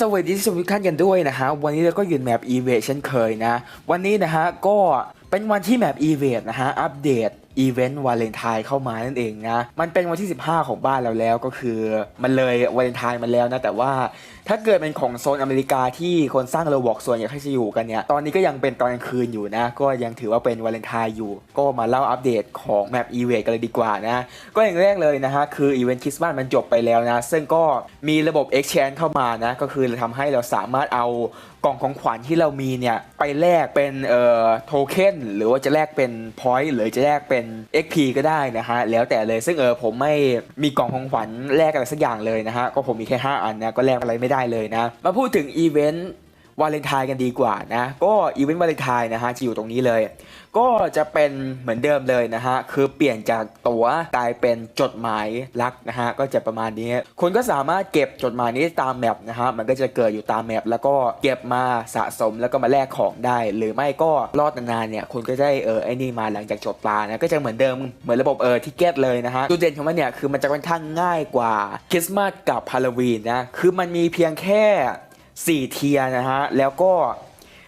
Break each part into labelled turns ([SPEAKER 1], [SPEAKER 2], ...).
[SPEAKER 1] สวัสดีทุกท่านกันด้วยนะฮะ วันนี้เราก็อยู่ในแมปอีเวทเช่นเคยนะ วันนี้นะฮะ ก็เป็นวันที่แมปอีเวทนะฮะ อัปเดต อีเวนต์วาเลนไทน์เข้ามานั่นเองนะ มันเป็นวันที่ 15 ของบ้านเราแล้วก็คือมันเลยวาเลนไทน์มันแล้วนะ แต่ว่าถ้าเกิดเป็นของโซนอเมริกาที่คนสร้างโรบอกส่วนใหญ่เขาจะอยู่กันเนี่ย ตอนนี้ก็ยังเป็นตอนกลางคืนอยู่นะ ก็ยังถือว่าเป็นวาเลนไทน์อยู่ ก็มาเล่าอัปเดตของแมปอีเวนต์กันเลยดีกว่านะ ก็อย่างแรกเลยนะฮะ คืออีเวนต์คริสต์มาสมันจบไปแล้วนะ ซึ่งก็มีระบบ exchange เข้ามานะ ก็คือทำให้เราสามารถเอา กล่องของขวัญที่เรามีเนี่ยไปแลกเป็นเอ่อโทเค็นหรือว่าจะแลกเป็นพอยต์หรือจะแลกเป็น XP ก็ได้นะฮะแล้วแต่เลยซึ่งเออผมไม่มีกล่องของขวัญแลกอะไรสักอย่างเลยนะฮะก็ผมมีแค่ 5 อันนะก็แลกอะไรไม่ได้เลยนะ มาพูดถึงอีเวนต์ วาเลนไทน์กันดีกว่านะ ก็อีเวนต์วาเลนไทน์นะฮะจะอยู่ตรงนี้เลย ก็จะเป็นเหมือนเดิมเลยนะฮะ คือเปลี่ยนจากตั๋วกลายเป็นจดหมายรักนะฮะ ก็จะประมาณนี้ คุณก็สามารถเก็บจดหมายนี้ตามแมปนะฮะ มันก็จะเกิดอยู่ตามแมปแล้วก็เก็บมาสะสมแล้วก็มาแลกของได้ หรือไม่ก็รอดนานๆเนี่ยคุณก็ได้เออไอ้นี่มาหลังจากจบปลานะก็จะเหมือนเดิมเหมือนระบบเออทิเก็ตเลยนะฮะจุดเด่นของมันเนี่ยคือมันจะค่อนข้างง่ายกว่าคริสต์มาสกับฮาโลวีนนะคือมันมีเพียงแค่ 4 เทียนะฮะ แล้วก็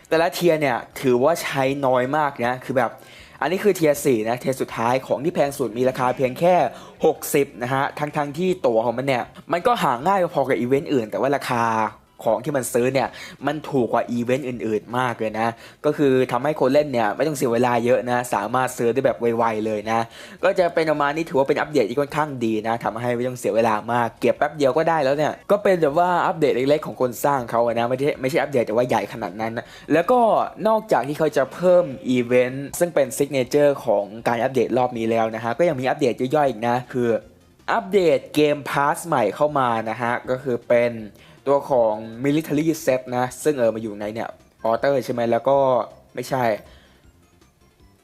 [SPEAKER 1] แต่ละเทียเนี่ยถือว่าใช้น้อยมากนะ คือแบบอันนี้คือเทียสี่นะ เทียสุดท้ายของที่แพงสุดมีราคาเพียงแค่ 60 นะฮะ ทั้งทั้งๆที่ตั๋วของมันเนี่ย มันก็หาง่ายพอกับอีเวนต์อื่น แต่ว่าราคา ของที่มันซื้อเนี่ยมันถูกกว่าอีเวนต์อื่นๆ มากเลยนะ ก็คือทำให้คนเล่นเนี่ยไม่ต้องเสียเวลาเยอะนะ สามารถซื้อได้แบบไวๆเลยนะ ก็จะเป็นประมาณนี้ถือว่าเป็นอัปเดตที่ค่อนข้างดีนะทำให้ไม่ต้องเสียเวลามากเก็บแป๊บเดียวก็ได้แล้วเนี่ยก็เป็นแบบว่าอัปเดตเล็กๆของคนสร้างเขานะไม่ใช่ไม่ใช่อัปเดตแต่ว่าใหญ่ขนาดนั้นนะแล้วก็นอกจากที่เขาจะเพิ่มอีเวนต์ซึ่งเป็นซิกเนเจอร์ของการอัปเดตรอบนี้แล้วนะฮะก็ยังมีอัปเดตย่อยๆอีกนะคืออัปเดตเกมพาสใหม่เข้ามานะฮะก็คือเป็น ตัวของ Military Set นะ ซึ่งเออมาอยู่ในเนี่ยออเตอร์ใช่ไหมแล้วก็ไม่ใช่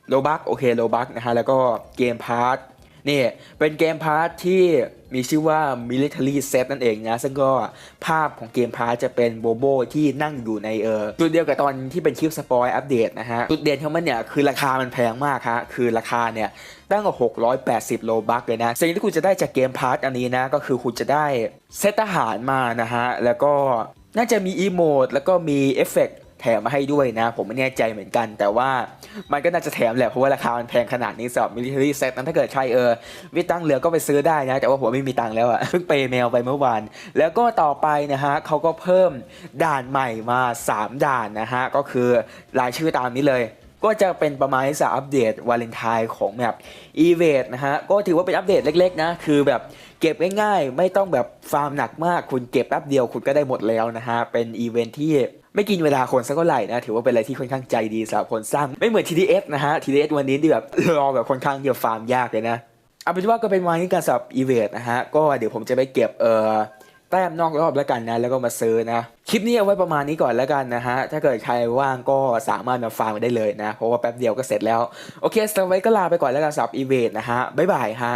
[SPEAKER 1] โลบักโอเคโลบักนะฮะ แล้วก็เกมพาร์ทนี่เป็นเกมพาร์ทที่ มีชื่อว่า Military Set นั่นเองนะ ซึ่งก็ภาพของเกมพาร์ทจะเป็นโบโบที่นั่งอยู่ในเออจุดเดียวกับตอนที่เป็นคลิปสปอยอัปเดตนะฮะจุดเด่นของมันเนี่ยคือราคามันแพงมากฮะคือราคาเนี่ยตั้งกว่า680 โลบักเลยนะ สิ่งที่คุณจะได้จากเกมพาร์ทอันนี้นะ ก็คือคุณจะได้เซตทหารมานะฮะ แล้วก็น่าจะมีอีโมดแล้วก็มีเอฟเฟกต์ แถมมาให้ด้วยนะ ผมไม่แน่ใจเหมือนกัน แต่ว่ามันก็น่าจะแถมแหละ เพราะว่าราคามันแพงขนาดนี้สำหรับ military set นั้นถ้าเกิดใครเออมีตังเหลือก็ไปซื้อได้นะ แต่ว่าผมไม่มีตังค์แล้วอะเพิ่งเปย์แมวไปเมื่อวาน แล้วก็ต่อไปนะฮะเขาก็เพิ่มด่านใหม่มา 3 ด่านนะฮะก็คือรายชื่อตามนี้เลยก็จะเป็นประมาณที่จะอัปเดตวาเลนไทน์ของแบบอีเวนนะฮะ ก็ถือว่าเป็นอัปเดตเล็กๆนะ คือแบบเก็บง่ายๆ ไม่ต้องแบบฟาร์มหนักมาก คุณเก็บแป๊บเดียวคุณก็ได้หมดแล้วนะฮะ เป็นอีเวนท์ที่ ไม่กินเวลาคนสักเท่าไหร่นะ ถือว่าเป็นอะไรที่ค่อนข้างใจดีสำหรับคนสร้าง ไม่เหมือน TDS นะฮะ TDS วันนี้ที่แบบรอแบบค่อนข้างที่จะฟาร์มยากเลยนะ เอาเป็นว่าก็เป็นวันที่การสำหรับอีเวนต์นะฮะ ก็เดี๋ยวผมจะไปเก็บเอ่อแต้มนอกรอบแล้วกันนะ แล้วก็มาซื้อนะ คลิปนี้เอาไว้ประมาณนี้ก่อนแล้วกันนะฮะ ถ้าเกิดใครว่างก็สามารถมาฟังได้เลยนะ เพราะว่าแป๊บเดียวก็เสร็จแล้ว โอเคสำหรับไว้ก็ลาไปก่อนแล้วกันสำหรับอีเวนต์นะฮะบ๊ายบายฮะ